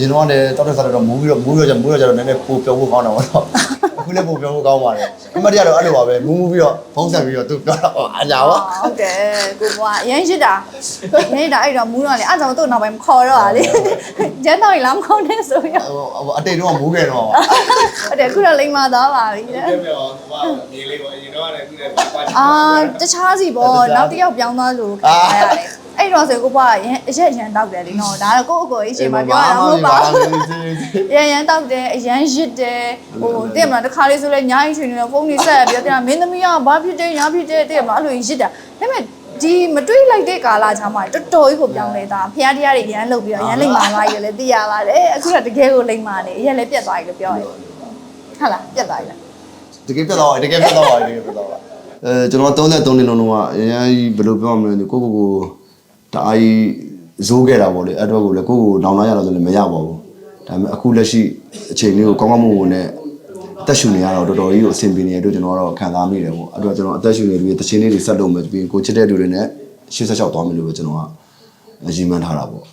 ရင်တော့လည်းတောက်တဲ့စားတော့မူးပြီးတော့မူးပြီးတော့မူးတော့ကျတော့နည်းနည်းပိုပြောဖို့ကောင်းတာပေါ့နော်အခုလည်းပိုပြောဖို့ကောင်းပါတယ်အမတ်တရတော့အဲ့လိုပါပဲမူးမူးပြီးတော့ဖုံးဆက်ပြီးတော့သူပြောတော့အညာပါဟုတ်တယ်ကိုဘွားအရင်ရှိတာရင်းတာအဲ့တော့မူးတော့လေအဲ့ကြောင့်သူ့နောက်ပိုင်းမခေါ်တော့ပါလေကျန်းတော့လာမခေါ်နဲ့ဆိုရအတိတ်တော့မူးခဲ့တော့ဟုတ်တယ်အခုတော့လိမ္မာသွားပါပြီတဲ့ပြပြောဟိုကနေလေးပေါ့အရင်တော့လည်းခုလည်းပါချင်အာတခြားစီပေါ့နောက်တစ်ယောက်ပြောင်းသွားလို့ခံရရတယ် အဲ့တော့ဆိုကိုဘွားရန်အရက်ရန်တောက်တယ်လीနော်ဒါတော့ကိုယ့်အကိုကြီးချိန်မှာပြောရတာမဟုတ်ပါဘူးရန်ရန်တောက်တယ်အရန်ရစ်တယ်ဟိုတည့်မလားတစ်ခါလေးဆိုလဲညာကြီးချိန်နေတော့ဖုန်းကြီးဆက်ရပြီးတော့မင်းသမီးကဘာဖြစ်တယ်ညာဖြစ်တယ်တည့်မလားအဲ့လိုရစ်တာဒါပေမဲ့ဒီမတွေးလိုက်တဲ့ကာလချာမှာတော်တော်ကြီးကိုပြောင်းလဲတာဖះတရားတွေရန်လုပ်ပြီးတော့ရန်လိမ့်မာသွားကြီးလည်းသိရပါတယ်အခုတော့တကယ်ကိုလိမ့်မာနေအရက်လည်းပြတ်သွားပြီလို့ပြောရင်ဟုတ်လားပြတ်သွားပြီလားတကယ်ပြတ်တော့တကယ်ပြတ်တော့တကယ်ပြတ်တော့အဲကျွန်တော်33နှစ်လုံးလုံးကအရင်ဘယ်လိုပြောမလဲကိုကိုကို တအားကြီးဇိုးခဲ့တာပေါ့လေအဲ့တော့ကိုလည်းကိုကိုနောင်လာရတော့ဆိုလည်းမရပါဘူးဒါပေမဲ့အခုလက်ရှိအချိန်လေးကိုကောင်းကောင်းမွန်မွန်နဲ့အသက်ရှူနေရတော့တော်တော်ကြီးကိုအဆင်ပြေနေတဲ့အတွက်ကျွန်တော်ကတော့ခံစားမိတယ်ပေါ့အဲ့တော့ကျွန်တော်အသက်ရှူနေပြီးတချင်းလေးတွေဆက်လုပ်မယ်ပြီးကိုချစ်တဲ့လူတွေနဲ့86သွားမယ်လို့ပဲကျွန်တော်ကရည်မှန်းထားတာပေါ့